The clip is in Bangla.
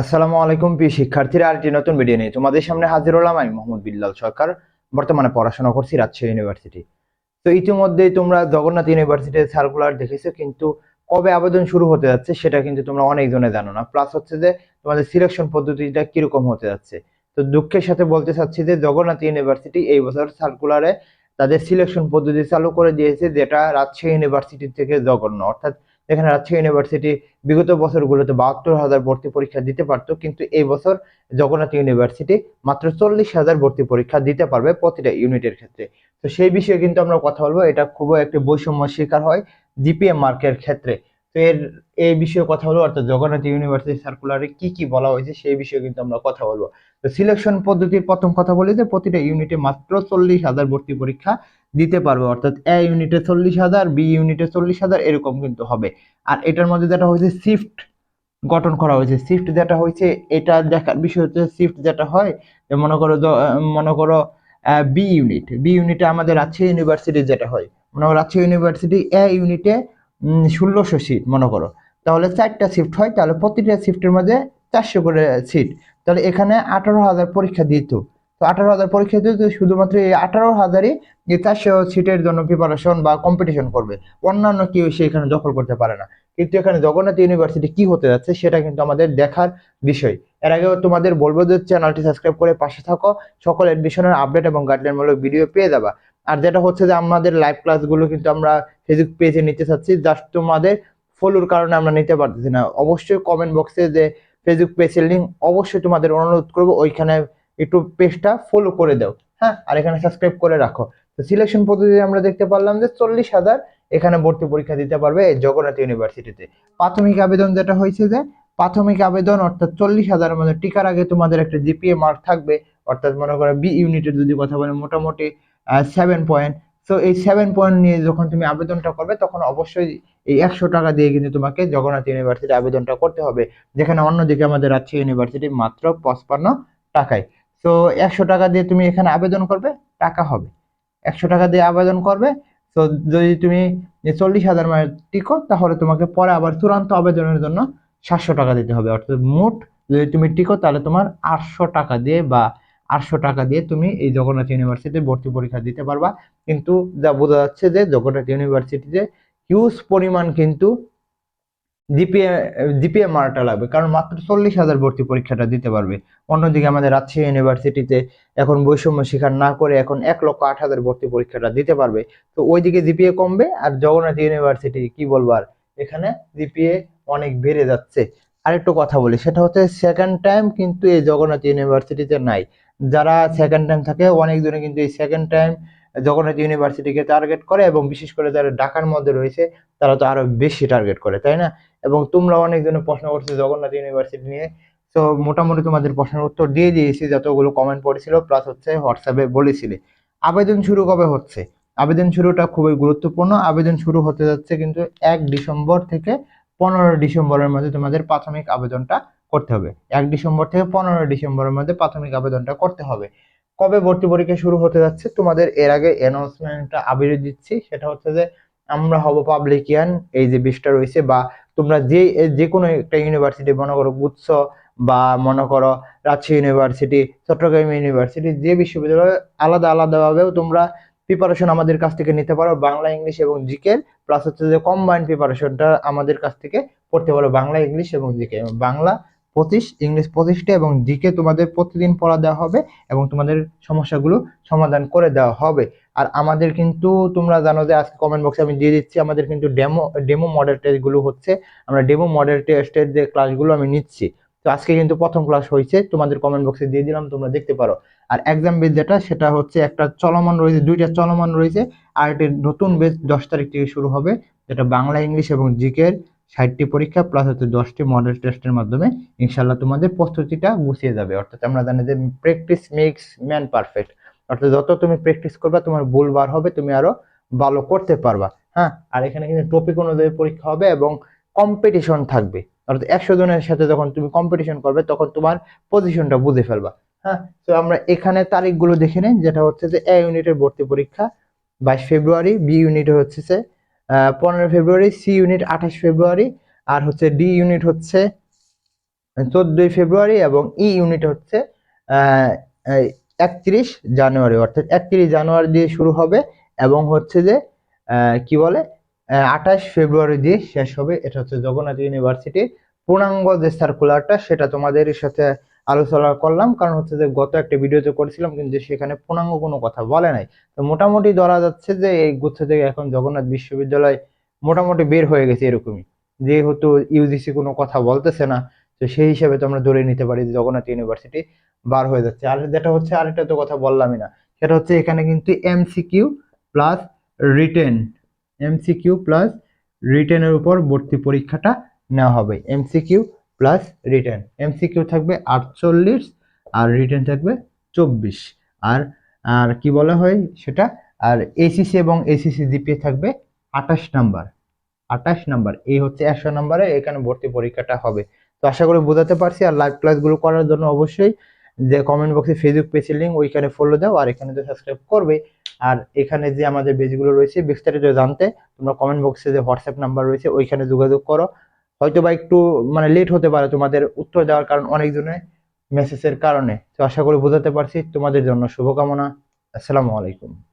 আসসালামু আলাইকুম প্রিয় শিক্ষার্থীরা, আরেকটি নতুন ভিডিও নিয়ে তোমাদের সামনে হাজির হলাম আমি মোহাম্মদ বিল্লাল সরকার, বর্তমানে পড়াশোনা করছি রাজশাহী ইউনিভার্সিটি তো ইতিমধ্যেই তোমরা জগন্নাথ ইউনিভার্সিটির সার্কুলার দেখেছ, কিন্তু কবে আবেদন শুরু হতে যাচ্ছে সেটা কিন্তু তোমরা অনেকজনে জানো না। প্লাস হচ্ছে যে তোমাদের সিলেকশন পদ্ধতিটা কীরকম হতে যাচ্ছে। তো দুঃখের সাথে বলতে চাচ্ছি যে জগন্নাথ ইউনিভার্সিটি এই বছর সার্কুলারে তাদের সিলেকশন পদ্ধতি চালু করে দিয়েছে, যেটা রাজশাহী ইউনিভার্সিটি থেকে জঘন্য। অর্থাৎ যেখানে রাজশাহী ইউনিভার্সিটি বিগত বছরগুলোতে বাহাত্তর হাজার ভর্তি পরীক্ষা দিতে পারতো, কিন্তু এই বছর জগন্নাথ ইউনিভার্সিটি মাত্র চল্লিশ হাজার ভর্তি পরীক্ষা দিতে পারবে প্রতিটা ইউনিটের ক্ষেত্রে। তো সেই বিষয়ে কিন্তু আমরা কথা বলব। এটা খুবই একটি বৈষম্য শিকার হয় জিপিএম মার্কের ক্ষেত্রে। এর এই বিষয়ে কথা বলব, অর্থাৎ জগন্নাথ ইউনিভার্সিটি সার্কুলারে কি কি বলা হয়েছে সেই বিষয়ে কিন্তু আমরা কথা বলব। তো সিলেকশন পদ্ধতির প্রথম কথা বলি যে প্রতিটা ইউনিটে মাত্র চল্লিশ হাজার ভর্তি পরীক্ষা দিতে পারবে, অর্থাৎ এ ইউনিটে চল্লিশ হাজার বি ইউনিটে চল্লিশ হাজার, এরকম কিন্তু হবে। আর এটার মধ্যে যেটা হয়েছে শিফট গঠন করা হয়েছে শিফট যেটা হয়েছে, এটা দেখার বিষয় হচ্ছে শিফট যেটা হয়, যে মনে করো মনে করো বি ইউনিট বি ইউনিটে আমাদের রাজশাহী ইউনিভার্সিটি যেটা হয়, মনে করো রাজশাহী ইউনিভার্সিটি এ ইউনিটে ষোলোশো সিট মনে করো। তাহলে চারটা শিফট হয়, তাহলে প্রতিটা শিফটের মধ্যে চারশো করে সিট তাহলে এখানে আঠারো হাজার পরীক্ষা দিত। তো আঠারো হাজার পরীক্ষা দিত শুধুমাত্র এই আঠারো হাজারই যে চারশো সিটের জন্য প্রিপারেশন বা কম্পিটিশন করবে। অন্যান্য কেউ সে এখানে দখল করতে পারে না। কিন্তু এখানে জগন্নাথ ইউনিভার্সিটি কি হতে যাচ্ছে সেটা কিন্তু আমাদের দেখার বিষয়। এর আগেও তোমাদের বলব যে চ্যানেলটি সাবস্ক্রাইব করে পাশে থাকো। সকল এডমিশনের আপডেট এবং গাইডলাইনমূলক ভিডিও পেয়ে যাবা। আর যেটা হচ্ছে যে আমাদের লাইভ ক্লাসগুলো কিন্তু আমরা ফেসবুক পেজে নিতে চাচ্ছি জাস্ট তোমাদের ফলোর কারণে আমরা নিতে পারতেছি না। অবশ্যই কমেন্ট বক্সে যে ফেসবুক পেজের লিঙ্ক অবশ্যই তোমাদের অনুরোধ করব ওইখানে একটু পেজটা ফলো করে দাও হ্যাঁ? আর এখানে সাবস্ক্রাইব করে রাখো। তো সিলেকশন পদ্ধতি আমরা দেখতে পারলাম যে চল্লিশ হাজার এখানে ভর্তি পরীক্ষা দিতে পারবে জগন্নাথ ইউনিভার্সিটিতে প্রাথমিক আবেদন যেটা হয়েছে যে প্রাথমিক আবেদন অর্থাৎ চল্লিশ হাজারের মধ্যে টিকার আগে তোমাদের একটা জিপিএ মার্ক থাকবে, অর্থাৎ মনে করো বি ইউনিটের যদি কথা বলে মোটামুটি সেভেন পয়েন্ট তো এই সেভেন পয়েন্ট নিয়ে যখন তুমি আবেদনটা করবে, তখন অবশ্যই এই একশো টাকা দিয়ে কিন্তু তোমাকে জগন্নাথ ইউনিভার্সিটি আবেদনটা করতে হবে, যেখানে অন্যদিকে আমাদের রাজশাহী ইউনিভার্সিটি মাত্র পঁচপান্ন টাকায়। তো একশো টাকা দিয়ে তুমি এখানে আবেদন করবে, টাকা হবে। একশো টাকা দিয়ে আবেদন করবে তো যদি তুমি চল্লিশ হাজার মানে টিকো, তাহলে তোমাকে পরে আবার চূড়ান্ত আবেদনের জন্য সাতশো টাকা দিতে হবে। অর্থাৎ মোট যদি তুমি টিকো, তাহলে তোমার আটশো টাকা দিয়ে বা আটশো টাকা দিয়ে তুমি এই জগন্নাথ ইউনিভার্সিটিতে ভর্তি পরীক্ষা দিতে পারবা। কিন্তু যা বোঝা যাচ্ছে যে জগন্নাথ ইউনিভার্সিটিতে হিউজ পরিমাণ কিন্তু জিপিএ জিপিএ মার্কটা লাগবে। কারণ মাত্র চল্লিশ হাজার ভর্তি পরীক্ষাটা দিতে পারবে। অন্যদিকে আমাদের রাজশাহী ইউনিভার্সিটিতে এখন বৈষম্য স্বীকার না করে এখন এক লক্ষ আট হাজার ভর্তি পরীক্ষাটা দিতে পারবে। তো ওইদিকে জিপিএ কমবে আর জগন্নাথ ইউনিভার্সিটি কি বলব আর? এখানে জিপিএ অনেক বেড়ে যাচ্ছে। আরেকটু কথা বলি, সেটা হচ্ছে সেকেন্ড টাইম কিন্তু এই জগন্নাথ ইউনিভার্সিটিতে নাই। যারা সেকেন্ড টাইম থাকে অনেকজনে কিন্তু এই সেকেন্ড টাইম জগন্নাথ ইউনিভার্সিটিকে টার্গেট করে এবং বিশেষ করে যারা ঢাকার মধ্যে রয়েছে, তারা তো আরও বেশি টার্গেট করে, তাই না? এবং তোমরা অনেকজনে প্রশ্ন করছ জগন্নাথ ইউনিভার্সিটি নিয়ে। তো মোটামুটি তোমাদের প্রশ্নের উত্তর দিয়ে দিয়েছি, যতগুলো কমেন্ট পড়েছিল প্লাস হচ্ছে হোয়াটসঅ্যাপে বলেছিলে। আবেদন শুরু কবে হচ্ছে? আবেদন শুরুটা খুবই গুরুত্বপূর্ণ। আবেদন শুরু হতে যাচ্ছে কিন্তু এক ডিসেম্বর থেকে পনেরো ডিসেম্বরের মধ্যে তোমাদের প্রাথমিক আবেদনটা করতে হবে। এক ডিসেম্বর থেকে পনেরো ডিসেম্বরের মধ্যে প্রাথমিক আবেদনটা করতে হবে। কবে ভর্তি পরীক্ষা শুরু হতে যাচ্ছে, তোমাদের এর আগে অ্যানাউন্সমেন্টটা আবির দিচ্ছি। সেটা হচ্ছে যে, আমরা হব পাবলিকিয়ান এই যে বিষটা রয়েছে, বা তোমরা যে যে কোনো একটা ইউনিভার্সিটি মনে করো গুচ্ছ, বা মনে করো রাজশাহী ইউনিভার্সিটি চট্টগ্রাম ইউনিভার্সিটি যে বিশ্ববিদ্যালয়, আলাদা আলাদাভাবেও তোমরা প্রিপারেশন আমাদের কাছ থেকে নিতে পারো বাংলা, ইংলিশ এবং জিকে প্লাস হচ্ছে যে কম্বাইন্ড প্রিপারেশনটা আমাদের কাছ থেকে পড়তে পারো বাংলা, ইংলিশ এবং জিকে বাংলা পঁচিশ, ইংলিশ পঁচিশটা এবং জিকে তোমাদের প্রতিদিন পড়া দেওয়া হবে এবং তোমাদের সমস্যাগুলো সমাধান করে দেওয়া হবে। আর আমাদের কিন্তু তোমরা জানো যে আজকে কমেন্ট বক্সে আমি দিয়ে দিচ্ছি, আমাদের কিন্তু ডেমো ডেমো মডেল টেস্টগুলো হচ্ছে। আমরা ডেমো মডেল টেস্টের যে ক্লাসগুলো আমি নিচ্ছি। তো আজকে কিন্তু প্রথম ক্লাস হয়েছে, তোমাদের কমেন্ট বক্সে দিয়ে দিলাম, তোমরা দেখতে পারো। আর এক্সাম বেস যেটা, সেটা হচ্ছে একটা চলমান রয়েছে, দুইটা চলমান রয়েছে। আর একটি নতুন বেস দশ তারিখ থেকে শুরু হবে, যেটা বাংলা, ইংলিশ এবং জিকের ষাটটি পরীক্ষা প্লাস হচ্ছে দশটি মডেল টেস্টের মাধ্যমে ইনশাল্লাহ তোমাদের প্রস্তুতিটা গুছিয়ে যাবে। অর্থাৎ আমরা জানি যে প্র্যাকটিস মেক্স ম্যান পারফেক্ট অর্থাৎ যত তুমি প্র্যাকটিস করবে, তোমার ভুল বার হবে, তুমি আরও ভালো করতে পারবা। হ্যাঁ? আর এখানে কিন্তু টপিক অনুযায়ী পরীক্ষা হবে এবং কম্পিটিশন থাকবে। অর্থাৎ একশো জনের সাথে যখন তুমি কম্পিটিশন করবে, তখন তোমার পজিশনটা বুঝে ফেলবা। হ্যাঁ? তো আমরা এখানে তারিখগুলো দেখে নিই, যেটা হচ্ছে যে এ ইউনিটের ভর্তি পরীক্ষা বাইশ ফেব্রুয়ারি বি ইউনিট হচ্ছে পনেরো ফেব্রুয়ারি, সি ইউনিট আঠাশ ফেব্রুয়ারি, আর হচ্ছে ডি ইউনিট হচ্ছে চোদ্দই ফেব্রুয়ারি এবং ই ইউনিট হচ্ছে একত্রিশ জানুয়ারি, অর্থাৎ একত্রিশ জানুয়ারি দিয়ে শুরু হবে এবং হচ্ছে যে কি বলে আঠাশ ফেব্রুয়ারি দিয়ে শেষ হবে। এটা হচ্ছে জগন্নাথ ইউনিভার্সিটির পূর্ণাঙ্গ যে সার্কুলারটা সেটা তোমাদের সাথে আলোচনা করলাম, কারণ হচ্ছে যে গত একটা ভিডিওতে করেছিলাম, কিন্তু সেখানে পূর্ণাঙ্গ কোনো কথা বলে নাই। তো মোটামুটি ধরা যাচ্ছে যে এই গুচ্ছ থেকে এখন জগন্নাথ বিশ্ববিদ্যালয় মোটামুটি বের হয়ে গেছে এরকমই। যেহেতু ইউজিসি কোনো কথা বলতেছে না, তো সেই হিসাবে তোমরা ধরে নিতে পারি যে জগন্নাথ ইউনিভার্সিটি বার হয়ে যাচ্ছে। আর যেটা হচ্ছে, আরেকটা তো কথা বললামই না, সেটা হচ্ছে এখানে কিন্তু MCQ plus written MCQ plus রিটেনের উপর ভর্তি পরীক্ষাটা নেওয়া হবে। এমসিকিউ প্লাস রিটেন এমসিকিউ থাকবে আটচল্লিশ আর রিটেন থাকবে চব্বিশ। আর আর কি বলা হয় সেটা? আর এসিসি এবং এসিসি জিপিএ থাকবে আঠাশ নাম্বার আঠাশ নাম্বার এই হচ্ছে একশো নাম্বারে এখানে ভর্তি পরীক্ষাটা হবে। তো আশা করি বোঝাতে পারছি, আর লাইভ ক্লাসগুলো করার জন্য অবশ্যই যে কমেন্ট বক্সে ফেসবুক পেজের লিঙ্ক ওইখানে ফলো দাও, আর এখানে তো সাবস্ক্রাইব করবে, আর এখানে যে আমাদের পেজগুলো রয়েছে, বিস্তারিত জানতে তোমরা কমেন্ট বক্সে যে হোয়াটসঅ্যাপ নাম্বার রয়েছে, ওইখানে যোগাযোগ করো। হয়তো বা একটু মানে লেট হতে পারে তোমাদের উত্তর দেওয়ার কারণ অনেকজনের মেসেজের কারণে। তো আশা করি বোঝাতে পারছি। তোমাদের জন্য শুভকামনা। আসসালামু আলাইকুম।